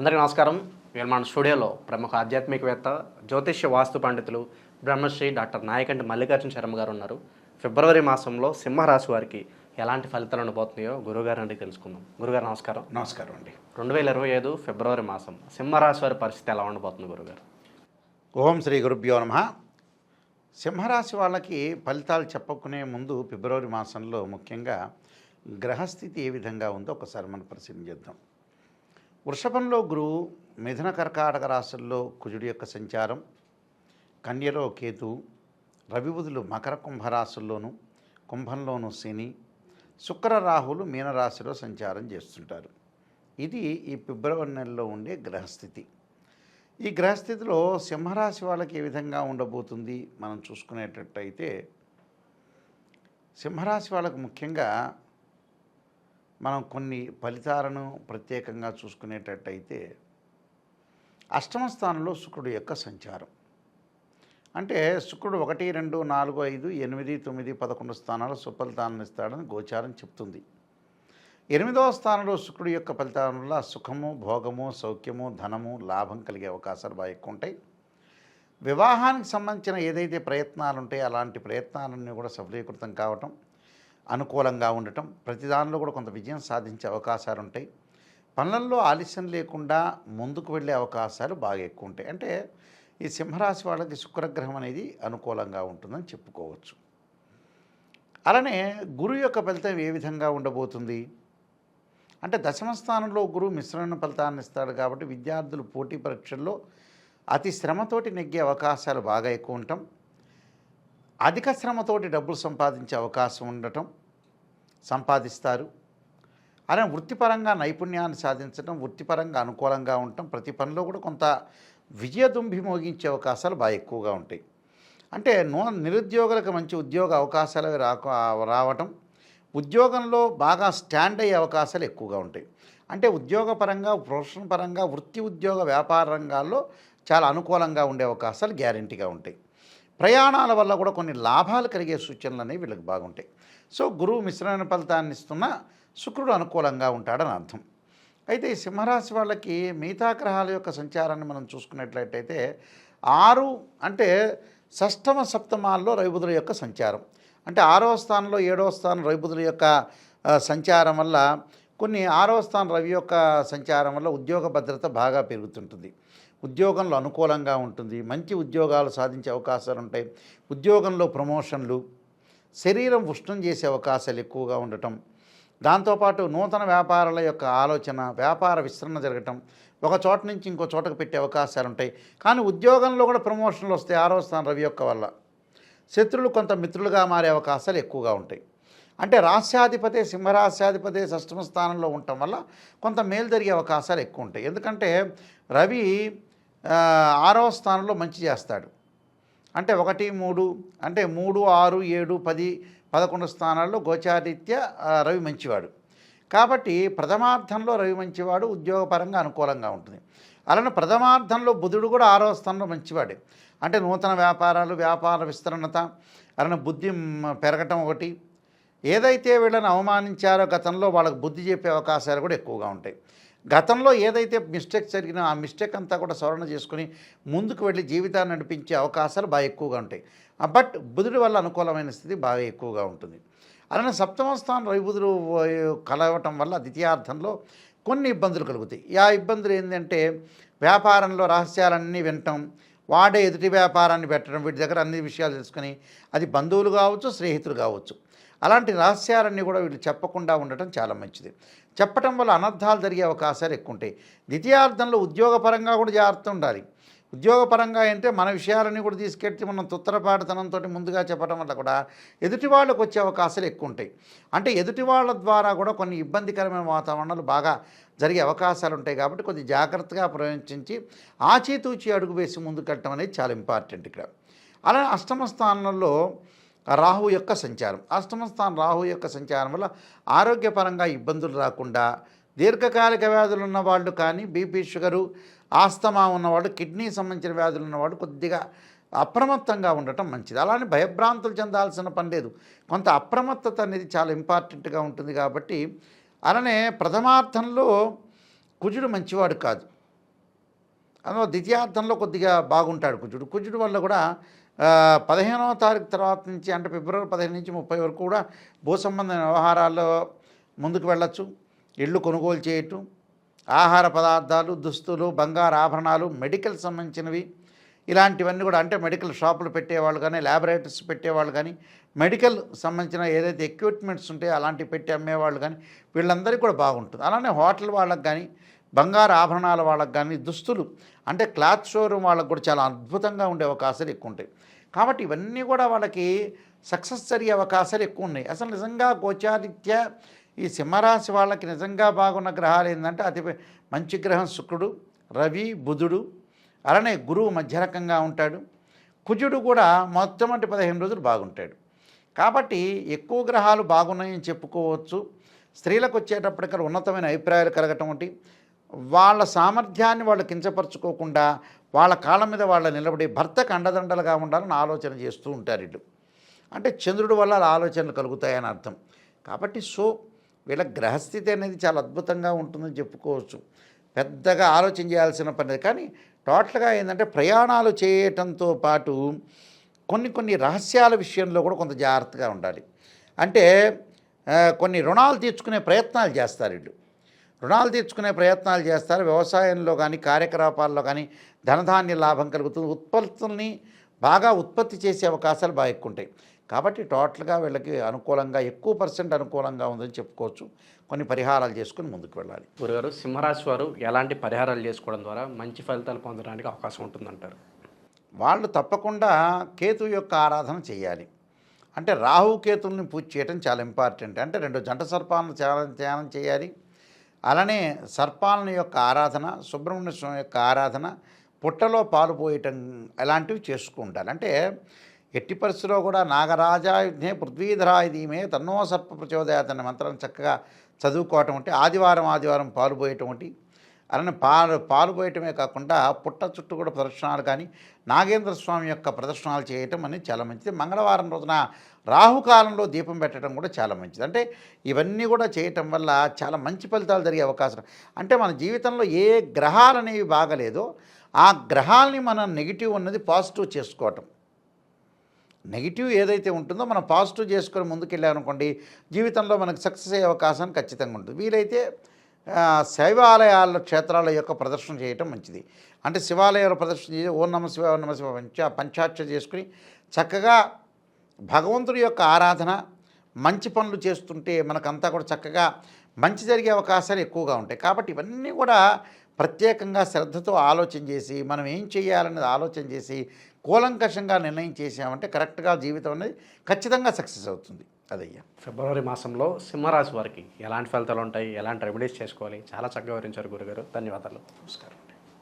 అందరికీ నమస్కారం. ఇవాళ మన స్టూడియోలో ప్రముఖ ఆధ్యాత్మికవేత్త జ్యోతిష్య వాస్తు పండితులు బ్రహ్మశ్రీ డాక్టర్ నాయకంటి మల్లికార్జున శర్మ గారు ఉన్నారు. ఫిబ్రవరి మాసంలో సింహరాశి వారికి ఎలాంటి ఫలితాలు ఉండబోతున్నాయో గురుగారు అంటే తెలుసుకుందాం. గురుగారు నమస్కారం. నమస్కారం అండి. రెండు వేల ఇరవై ఐదు ఫిబ్రవరి మాసం సింహరాశి వారి పరిస్థితి ఎలా ఉండబోతుంది గురుగారు ఓం శ్రీ గురుభ్యో నమ. సింహరాశి వాళ్ళకి ఫలితాలు చెప్పుకునే ముందు ఫిబ్రవరి మాసంలో ముఖ్యంగా గ్రహస్థితి ఏ విధంగా ఉందో ఒకసారి మనం పరిశీలన చేద్దాం. వృషభంలో గురువు మిథున కర్కాటక రాశుల్లో కుజుడి యొక్క సంచారం కన్యలో కేతు రవిబుధులు మకర కుంభరాశుల్లోనూ కుంభంలోనూ శని శుక్ర రాహులు మీనరాశిలో సంచారం చేస్తుంటారు. ఇది ఈ ఫిబ్రవరి నెలలో ఉండే గ్రహస్థితి. ఈ గ్రహస్థితిలో సింహరాశి వాళ్ళకి ఏ విధంగా ఉండబోతుంది మనం చూసుకునేటట్టయితే సింహరాశి వాళ్ళకు ముఖ్యంగా మనం కొన్ని ఫలితాలను ప్రత్యేకంగా చూసుకునేటట్టయితే అష్టమ స్థానంలో శుక్రుడు యొక్క సంచారం. అంటే శుక్రుడు ఒకటి రెండు నాలుగు ఐదు ఎనిమిది తొమ్మిది పదకొండు స్థానాలు సుఫలితాలను ఇస్తాడని గోచారం చెప్తుంది. ఎనిమిదవ స్థానంలో శుక్రుడు యొక్క ఫలితాల వల్ల సుఖము భోగము సౌఖ్యము ధనము లాభం కలిగే అవకాశాలు బాగా ఎక్కువ ఉంటాయి. వివాహానికి సంబంధించిన ఏదైతే ప్రయత్నాలు ఉంటాయో అలాంటి ప్రయత్నాలన్నీ కూడా సఫలీకృతం కావటం అనుకూలంగా ఉండటం ప్రతి దానిలో కూడా కొంత విజయం సాధించే అవకాశాలు ఉంటాయి పనులలో ఆలస్యం లేకుండా ముందుకు వెళ్ళే అవకాశాలు బాగా ఎక్కువ ఉంటాయి. అంటే ఈ సింహరాశి వాళ్ళకి శుక్రగ్రహం అనేది అనుకూలంగా ఉంటుందని చెప్పుకోవచ్చు. అలానే గురువు యొక్క ఫలితం ఏ విధంగా ఉండబోతుంది? అంటే దశమ స్థానంలో గురువు మిశ్రమ ఫలితాన్ని ఇస్తాడు కాబట్టి విద్యార్థులు పోటీ పరీక్షల్లో అతి శ్రమతోటి నెగ్గే అవకాశాలు బాగా ఎక్కువ ఉండటం అధిక శ్రమతోటి డబ్బులు సంపాదించే అవకాశం ఉండటం సంపాదిస్తారు. అలా వృత్తిపరంగా నైపుణ్యాన్ని సాధించడం వృత్తిపరంగా అనుకూలంగా ఉండటం ప్రతి పనిలో కూడా కొంత విజయదుంభి మోగించే అవకాశాలు బాగా ఎక్కువగా ఉంటాయి. అంటే నూ నిరుద్యోగులకు మంచి ఉద్యోగ అవకాశాలు రాక రావటం ఉద్యోగంలో బాగా స్టాండ్ అయ్యే అవకాశాలు ఎక్కువగా ఉంటాయి. అంటే ఉద్యోగపరంగా ప్రొఫెషన్ పరంగా వృత్తి ఉద్యోగ వ్యాపార రంగాల్లో చాలా అనుకూలంగా ఉండే అవకాశాలు గ్యారంటీగా ఉంటాయి. ప్రయాణాల వల్ల కూడా కొన్ని లాభాలు కలిగే సూచనలు అనేవి వీళ్ళకి బాగుంటాయి. సో గురువు మిశ్రమైన ఫలితాన్ని ఇస్తున్న శుక్రుడు అనుకూలంగా ఉంటాడని అర్థం. అయితే ఈ సింహరాశి వాళ్ళకి మిగతా గ్రహాల యొక్క సంచారాన్ని మనం చూసుకున్నట్లయితే ఆరు అంటే షష్టమ సప్తమాల్లో రవిబుధుల యొక్క సంచారం. అంటే ఆరవ స్థానంలో ఏడవ స్థానం రవిబుధుల యొక్క సంచారం వల్ల కొన్ని ఆరవ స్థానం రవి యొక్క సంచారం వల్ల ఉద్యోగ భద్రత బాగా పెరుగుతుంటుంది. ఉద్యోగంలో అనుకూలంగా ఉంటుంది. మంచి ఉద్యోగాలు సాధించే అవకాశాలు ఉంటాయి. ఉద్యోగంలో ప్రమోషన్లు శరీరం ఉష్ణం చేసే అవకాశాలు ఎక్కువగా ఉండటం దాంతోపాటు నూతన వ్యాపారాల యొక్క ఆలోచన వ్యాపార విస్తరణ జరగటం ఒక చోట నుంచి ఇంకో చోటకు పెట్టే అవకాశాలు ఉంటాయి. కానీ ఉద్యోగంలో కూడా ప్రమోషన్లు వస్తాయి ఆరో స్థానం రవి యొక్క వల్ల. శత్రులు కొంత మిత్రులుగా మారే అవకాశాలు ఎక్కువగా ఉంటాయి. అంటే రాస్యాధిపతి సింహరాస్యాధిపతి షష్టమ స్థానంలో ఉండటం వల్ల కొంత మేలు జరిగే అవకాశాలు ఎక్కువ ఉంటాయి. ఎందుకంటే రవి ఆరవ స్థానంలో మంచి చేస్తాడు. అంటే ఒకటి మూడు అంటే మూడు ఆరు ఏడు పది పదకొండు స్థానాల్లో గోచారీత్య రవి మంచివాడు. కాబట్టి ప్రథమార్థంలో రవి మంచివాడు ఉద్యోగపరంగా అనుకూలంగా ఉంటుంది. అలానే ప్రథమార్థంలో బుధుడు కూడా ఆరో స్థానంలో మంచివాడే. అంటే నూతన వ్యాపారాలు వ్యాపార విస్తరణత అలానే బుద్ధి పెరగటం ఒకటి. ఏదైతే వీళ్ళని అవమానించారో గతంలో వాళ్ళకు బుద్ధి చెప్పే అవకాశాలు కూడా ఎక్కువగా ఉంటాయి. గతంలో ఏదైతే మిస్టేక్ జరిగినా ఆ మిస్టేక్ అంతా కూడా సవరణ చేసుకుని ముందుకు వెళ్ళి జీవితాన్ని నడిపించే అవకాశాలు బాగా ఎక్కువగా ఉంటాయి. బట్ బుధుడి వల్ల అనుకూలమైన స్థితి బాగా ఎక్కువగా ఉంటుంది. అలానే సప్తమ స్థానం రవిబుధుడు కలవటం వల్ల ద్వితీయార్థంలో కొన్ని ఇబ్బందులు కలుగుతాయి. ఆ ఇబ్బందులు ఏంటంటే వ్యాపారంలో రహస్యాలన్నీ వినటం వాడే ఎదుటి వ్యాపారాన్ని పెట్టడం వీటి దగ్గర అన్ని విషయాలు తెలుసుకొని అది బంధువులు కావచ్చు స్నేహితులు కావచ్చు. అలాంటి రహస్యాలన్నీ కూడా వీళ్ళు చెప్పకుండా ఉండటం చాలా మంచిది. చెప్పటం వల్ల అనర్థాలు జరిగే అవకాశాలు ఎక్కువ ఉంటాయి ద్వితీయార్థంలో ఉద్యోగపరంగా కూడా జాగ్రత్త ఉండాలి. ఉద్యోగపరంగా అంటే మన విషయాలన్నీ కూడా తీసుకెట్టి మనం తుత్తరపాటుతనంతో ముందుగా చెప్పడం వల్ల కూడా ఎదుటి వాళ్ళకు వచ్చే అవకాశాలు ఎక్కువ ఉంటాయి. అంటే ఎదుటి వాళ్ళ ద్వారా కూడా కొన్ని ఇబ్బందికరమైన వాతావరణాలు బాగా జరిగే అవకాశాలు ఉంటాయి కాబట్టి కొద్ది జాగ్రత్తగా ప్రయోగించి ఆచితూచి అడుగు వేసి ముందుకెళ్ళటం అనేది చాలా ఇంపార్టెంట్ ఇక్కడ. అలానే అష్టమ స్థానంలో రాహు యొక్క సంచారం. అష్టమ స్థానం రాహు యొక్క సంచారం వల్ల ఆరోగ్యపరంగా ఇబ్బందులు రాకుండా దీర్ఘకాలిక వ్యాధులు ఉన్న వాళ్ళు కానీ బీపీ షుగరు ఆస్తమా ఉన్నవాడు కిడ్నీ సంబంధించిన వ్యాధులు ఉన్నవాడు కొద్దిగా అప్రమత్తంగా ఉండటం మంచిది. అలానే భయభ్రాంతులు చెందాల్సిన పని లేదు. కొంత అప్రమత్తత అనేది చాలా ఇంపార్టెంట్గా ఉంటుంది కాబట్టి అలానే ప్రథమార్థంలో కుజుడు మంచివాడు కాదు. అందులో ద్వితీయార్థంలో కొద్దిగా బాగుంటాడు కుజుడు. కుజుడు వల్ల కూడా పదిహేనవ తారీఖు తర్వాత నుంచి అంటే ఫిబ్రవరి పదిహేను నుంచి ముప్పై వరకు కూడా భూ సంబంధమైన వ్యవహారాల్లో ముందుకు వెళ్ళచ్చు. ఇళ్ళు కొనుగోలు చేయటం ఆహార పదార్థాలు దుస్తులు బంగారు ఆభరణాలు మెడికల్ సంబంధించినవి. ఇలాంటివన్నీ కూడా అంటే మెడికల్ షాపులు పెట్టేవాళ్ళు కానీ ల్యాబొరేటరీస్ పెట్టేవాళ్ళు కానీ మెడికల్ సంబంధించిన ఏదైతే ఎక్విప్మెంట్స్ ఉంటాయో అలాంటివి పెట్టి అమ్మేవాళ్ళు కానీ వీళ్ళందరికీ కూడా బాగుంటుంది. అలానే హోటల్ వాళ్ళకి కానీ బంగారు ఆభరణాల వాళ్ళకి కానీ దుస్తులు అంటే క్లాత్ షోరూమ్ వాళ్ళకి కూడా చాలా అద్భుతంగా ఉండే అవకాశాలు ఎక్కువ ఉంటాయి. కాబట్టి ఇవన్నీ కూడా వాళ్ళకి సక్సెస్ జరిగే అవకాశాలు ఎక్కువ ఉన్నాయి. అసలు నిజంగా గోచారిత్య ఈ సింహరాశి వాళ్ళకి నిజంగా బాగున్న గ్రహాలు ఏంటంటే అతి మంచి గ్రహం శుక్రుడు రవి బుధుడు అలానే గురువు మధ్యరకంగా ఉంటాడు. కుజుడు కూడా మొట్టమొదటి పదిహేను రోజులు బాగుంటాడు. కాబట్టి ఎక్కువ గ్రహాలు బాగున్నాయని చెప్పుకోవచ్చు. స్త్రీలకు వచ్చేటప్పటికల్లా ఉన్నతమైన అభిప్రాయాలు కలగటం వంటి వాళ్ళ సామర్థ్యాన్ని వాళ్ళు కించపరచుకోకుండా వాళ్ళ కాళ్ళ మీద వాళ్ళ నిలబడి భర్తకు అండదండలుగా ఉండాలని ఆలోచన చేస్తూ ఉంటారు వీళ్ళు. అంటే చంద్రుడి వల్ల ఆలోచనలు కలుగుతాయని అర్థం. కాబట్టి సో వీళ్ళ గ్రహస్థితి అనేది చాలా అద్భుతంగా ఉంటుందని చెప్పుకోవచ్చు. పెద్దగా ఆలోచన చేయాల్సిన పని కానీ టోటల్గా ఏంటంటే ప్రయాణాలు చేయటంతో పాటు కొన్ని కొన్ని రహస్యాల విషయంలో కూడా కొంత జాగ్రత్తగా ఉండాలి. అంటే కొన్ని రుణాలు తీర్చుకునే ప్రయత్నాలు చేస్తారు వీళ్ళు. రుణాలు తీర్చుకునే ప్రయత్నాలు చేస్తారు. వ్యవసాయంలో కానీ కార్యకలాపాల్లో కానీ ధనధాన్య లాభం కలుగుతుంది. ఉత్పత్తుల్ని బాగా ఉత్పత్తి చేసే అవకాశాలు బాగా ఎక్కువ ఉంటాయి. కాబట్టి టోటల్గా వీళ్ళకి అనుకూలంగా ఎక్కువ పర్సెంట్ అనుకూలంగా ఉందని చెప్పుకోవచ్చు. కొన్ని పరిహారాలు చేసుకుని ముందుకు వెళ్ళాలి. గురుగారు సింహరాశి వారు ఎలాంటి పరిహారాలు చేసుకోవడం ద్వారా మంచి ఫలితాలు పొందడానికి అవకాశం ఉంటుందంటారు? వాళ్ళు తప్పకుండా కేతు యొక్క ఆరాధన చేయాలి. అంటే రాహు కేతుల్ని పూజ చేయడం చాలా ఇంపార్టెంట్. అంటే రెండు జంట సర్పాలను ధ్యానం చేయాలి. అలానే సర్పాలను యొక్క ఆరాధన సుబ్రహ్మణ్య స్వామి యొక్క ఆరాధన పుట్టలో పాలు పోయటం అలాంటివి చేసుకుంటారు. అంటే ఎట్టి పరిస్థితిలో కూడా నాగరాజాయుధే పృథ్వీధరాయ దీమే తన్నో సర్ప ప్రచోదయాతన్న మంత్రం చక్కగా చదువుకోవటం అంటే ఆదివారం ఆదివారం పాలు అలానే పాలు పాలుపోయటమే కాకుండా పుట్ట చుట్టూ కూడా ప్రదర్శనలు కానీ నాగేంద్ర స్వామి యొక్క ప్రదర్శనలు చేయటం అనేది చాలా మంచిది. మంగళవారం రోజున రాహుకాలంలో దీపం పెట్టడం కూడా చాలా మంచిది. అంటే ఇవన్నీ కూడా చేయటం వల్ల చాలా మంచి ఫలితాలు జరిగే అవకాశం. అంటే మన జీవితంలో ఏ గ్రహాలు అనేవి బాగలేదో ఆ గ్రహాలని మనం నెగిటివ్ ఉన్నది పాజిటివ్ చేసుకోవటం. నెగిటివ్ ఏదైతే ఉంటుందో మనం పాజిటివ్ చేసుకొని ముందుకెళ్ళామనుకోండి జీవితంలో మనకు సక్సెస్ అయ్యే అవకాశం ఖచ్చితంగా ఉంటుంది. వీలైతే శైవాలయాల క్షేత్రాల యొక్క ప్రదర్శన చేయటం మంచిది. అంటే శివాలయాల ప్రదర్శన చేసి ఓం నమ శివ నమ శివ పంచ పంచాక్ష చేసుకుని చక్కగా భగవంతుడి యొక్క ఆరాధన మంచి పనులు చేస్తుంటే మనకంతా కూడా చక్కగా మంచి జరిగే అవకాశాలు ఎక్కువగా ఉంటాయి. కాబట్టి ఇవన్నీ కూడా ప్రత్యేకంగా శ్రద్ధతో ఆలోచన చేసి మనం ఏం చేయాలనేది ఆలోచన చేసి కూలంకషంగా నిర్ణయం చేసామంటే కరెక్ట్గా జీవితం అనేది ఖచ్చితంగా సక్సెస్ అవుతుంది. అదయ్యా. ఫిబ్రవరి మాసంలో సింహరాశి వారికి ఎలాంటి ఫలితాలు ఉంటాయి? ఎలాంటి రెమెడీస్ చేసుకోవాలి? చాలా చక్కగా వివరించారు గురుగారు. ధన్యవాదాలు. నమస్కారం.